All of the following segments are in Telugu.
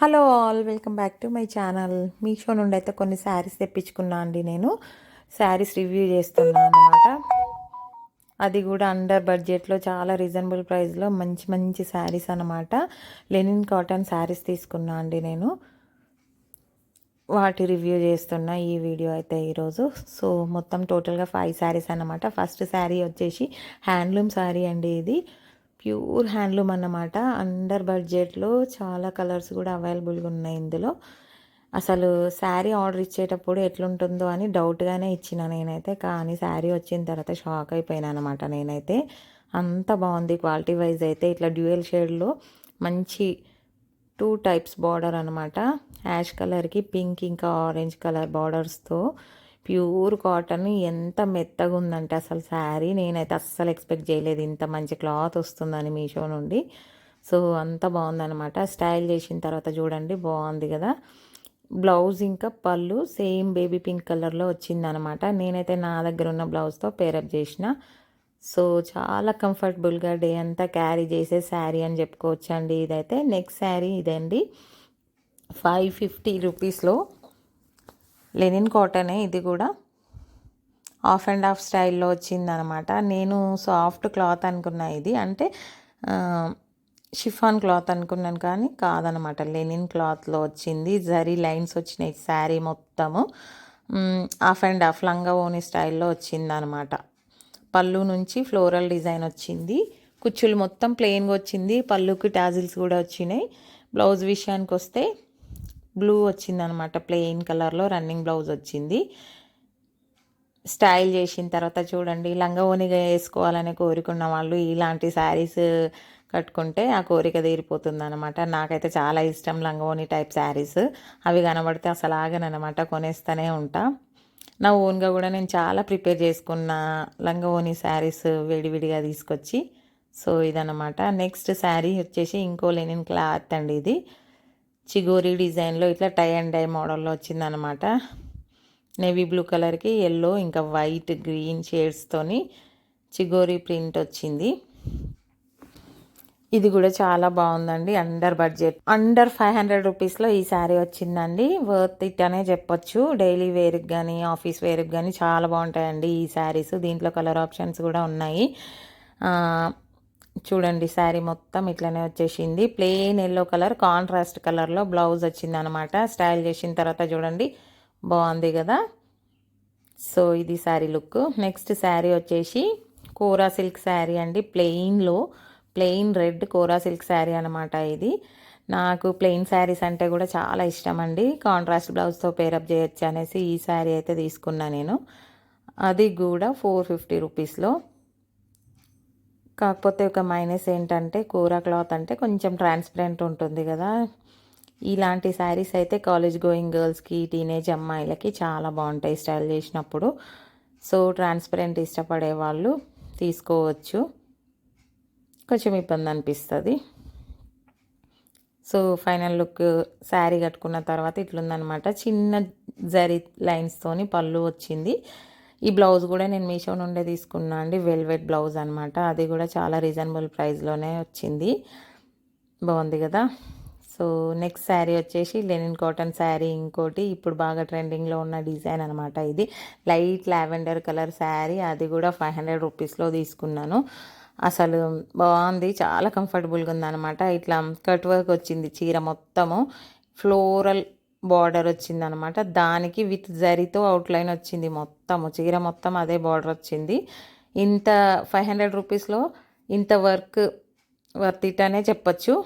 Hello all welcome back to my channel. Meesho నుండి అయితే కొన్ని శారీస్ తెప్పించుకున్నా అండి నేను. శారీస్ రివ్యూ చేస్తున్నాను అనమాట అది కూడా అండర్ బడ్జెట్లో చాలా రీజనబుల్ ప్రైస్లో మంచి మంచి శారీస్ అనమాట లెనిన్ కాటన్ శారీస్ తీసుకున్నా అండి నేను. వాటి రివ్యూ చేస్తున్నా ఈ వీడియో అయితే ఈరోజు. సో మొత్తం టోటల్గా ఫైవ్ శారీస్ అనమాట ఫస్ట్ శారీ వచ్చేసి హ్యాండ్లూమ్ శారీ అండి ఇది. ప్యూర్ హ్యాండ్లూమ్ అన్నమాట. అండర్ బడ్జెట్లో చాలా కలర్స్ కూడా అవైలబుల్గా ఉన్నాయి ఇందులో. అసలు శారీ ఆర్డర్ ఇచ్చేటప్పుడు ఎట్లుంటుందో అని డౌట్గానే ఇచ్చిన నేనైతే. కానీ శారీ వచ్చిన తర్వాత షాక్ అయిపోయాను అనమాట నేనైతే. అంత బాగుంది క్వాలిటీ వైజ్ అయితే. ఇట్లా డ్యూయల్ షేడ్లో మంచి టూ టైప్స్ బార్డర్ అనమాట యాష్ కలర్కి పింక్ ఇంకా ఆరెంజ్ కలర్ బార్డర్స్తో ప్యూర్ కాటన్. ఎంత మెత్తగా ఉందంటే అసలు శారీ. నేనైతే అస్సలు ఎక్స్పెక్ట్ చేయలేదు ఇంత మంచి క్లాత్ వస్తుందని మీషో నుండి. సో అంత బాగుందనమాట స్టైల్ చేసిన తర్వాత చూడండి బాగుంది కదా. బ్లౌజ్ ఇంకా పళ్ళు సేమ్ బేబీ పింక్ కలర్లో వచ్చిందనమాట నేనైతే నా దగ్గర ఉన్న బ్లౌజ్తో పేరప్ చేసిన. సో చాలా కంఫర్టబుల్గా డే అంతా క్యారీ చేసే శారీ అని చెప్పుకోవచ్చండి ఇదైతే. నెక్స్ట్ శారీ ఇదండి. ఫైవ్ ఫిఫ్టీ రూపీస్లో లెనిన్ కాటనే ఇది కూడా. ఆఫ్ అండ్ ఆఫ్ స్టైల్లో వచ్చిందనమాట. నేను సాఫ్ట్ క్లాత్ అనుకున్నా ఇది. అంటే షిఫాన్ క్లాత్ అనుకున్నాను కానీ కాదనమాట. లెనిన్ క్లాత్లో వచ్చింది. జరీ లైన్స్ వచ్చినాయి శారీ మొత్తము. ఆఫ్ అండ్ ఆఫ్ లంగా ఓని స్టైల్లో వచ్చిందనమాట. పళ్ళు నుంచి ఫ్లోరల్ డిజైన్ వచ్చింది. కుచ్చులు మొత్తం ప్లెయిన్గా వచ్చింది. పళ్ళుకి టాజిల్స్ కూడా వచ్చినాయి. బ్లౌజ్ విషయానికి వస్తే బ్లూ వచ్చిందనమాట ప్లెయిన్ కలర్లో రన్నింగ్ బ్లౌజ్ వచ్చింది. స్టైల్ చేసిన తర్వాత చూడండి లంగా ఓనిగా వేసుకోవాలని కోరుకున్న వాళ్ళు ఇలాంటి శారీస్ కట్టుకుంటే ఆ కోరిక తీరిపోతుంది అనమాట నాకైతే చాలా ఇష్టం లంగోని టైప్ శారీస్. అవి కనబడితే అసలు ఆగనమాట కొనేస్తూనే ఉంటా. నా ఓన్గా కూడా నేను చాలా ప్రిపేర్ చేసుకున్న లంగోని శారీస్ విడివిడిగా తీసుకొచ్చి సో ఇదనమాట. నెక్స్ట్ శారీ వచ్చేసి ఇంకో లెనిన్ క్లాత్ అండి ఇది. చిగోరి డిజైన్లో ఇట్లా టై అండ్ డై మోడల్లో వచ్చిందనమాట నేవీ బ్లూ కలర్కి ఎల్లో ఇంకా వైట్ గ్రీన్ షేడ్స్తోని చిగోరి ప్రింట్ వచ్చింది. ఇది కూడా చాలా బాగుందండి under budget under five hundred రూపీస్లో ఈ శారీ వచ్చిందండి. వర్త్ ఇట్ అనే చెప్పొచ్చు. డైలీ వేర్కి కానీ ఆఫీస్ వేర్కి కానీ చాలా బాగుంటాయండి ఈ శారీస్ దీంట్లో కలర్ ఆప్షన్స్ కూడా ఉన్నాయి. చూడండి శారీ మొత్తం ఇట్లనే వచ్చేసింది. ప్లెయిన్ ఎల్లో కలర్ కాంట్రాస్ట్ కలర్లో బ్లౌజ్ వచ్చింది అనమాట స్టైల్ చేసిన తర్వాత చూడండి బాగుంది కదా? సో ఇది శారీ లుక్ నెక్స్ట్ శారీ వచ్చేసి కోరా సిల్క్ శారీ అండి. ప్లెయిన్లో plain red kora silk sari అనమాట ఇది. నాకు ప్లెయిన్ శారీస్ అంటే కూడా చాలా ఇష్టం అండి. కాంట్రాస్ట్ బ్లౌజ్తో పేరప్ చేయొచ్చు అనేసి ఈ శారీ అయితే తీసుకున్నా నేను. అది కూడా ఫోర్ ఫిఫ్టీ రూపీస్లో కాకపోతే ఒక మైనస్ ఏంటంటే కూర క్లాత్ అంటే కొంచెం ట్రాన్స్పరెంట్ ఉంటుంది కదా. ఇలాంటి శారీస్ అయితే కాలేజ్ గోయింగ్ గర్ల్స్కి టీనేజ్ అమ్మాయిలకి చాలా బాగుంటాయి స్టైల్ చేసినప్పుడు. సో ట్రాన్స్పరెంట్ ఇష్టపడే వాళ్ళు తీసుకోవచ్చు. కొంచెం ఇబ్బంది అనిపిస్తుంది. సో ఫైనల్ లుక్ శారీ కట్టుకున్న తర్వాత ఇట్లుందనమాట చిన్న జరీ లైన్స్తోని పళ్ళు వచ్చింది. ఈ బ్లౌజ్ కూడా నేను మీషో నుండే తీసుకున్నా అండి. వెల్వెట్ బ్లౌజ్ అనమాట అది కూడా చాలా రీజనబుల్ ప్రైస్లోనే వచ్చింది. బాగుంది కదా? సో నెక్స్ట్ శారీ వచ్చేసి లెనిన్ కాటన్ శారీ ఇంకోటి. ఇప్పుడు బాగా ట్రెండింగ్లో ఉన్న డిజైన్ అనమాట ఇది. Light lavender colour sari. అది కూడా ఫైవ్ హండ్రెడ్ రూపీస్లో తీసుకున్నాను. అసలు బాగుంది. చాలా కంఫర్టబుల్గా ఉందన్నమాట. ఇట్లా కట్ వర్క్ వచ్చింది చీర మొత్తము. ఫ్లోరల్ బార్డర్ వచ్చింది అనమాట దానికి విత్ జరీతో అవుట్లైన్ వచ్చింది మొత్తము. చీర మొత్తం అదే బార్డర్ వచ్చింది. ఇంత ఫైవ్ హండ్రెడ్ రూపీస్లో ఇంత వర్క్ వర్త్ ఇట్ అనే చెప్పచ్చు.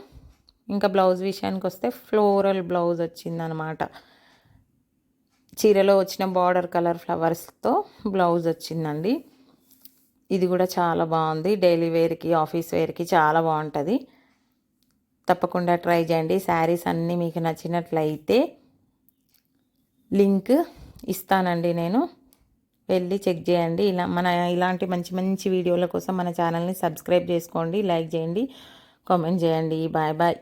ఇంకా బ్లౌజ్ విషయానికి వస్తే ఫ్లోరల్ బ్లౌజ్ వచ్చిందనమాట. చీరలో వచ్చిన బార్డర్ కలర్ ఫ్లవర్స్తో బ్లౌజ్ వచ్చిందండి. ఇది కూడా చాలా బాగుంది. డైలీ వేర్కి ఆఫీస్ వేర్కి చాలా బాగుంటుంది. తప్పకుండా ట్రై చేయండి. శారీస్ అన్నీ మీకు నచ్చినట్లయితే లింక్ ఇస్తానండి నేను. వెళ్ళి చెక్ చేయండి. ఇలా మన ఇలాంటి మంచి మంచి వీడియోల కోసం మన ఛానల్ని సబ్స్క్రైబ్ చేసుకోండి లైక్ చేయండి కామెంట్ చేయండి. Bye bye.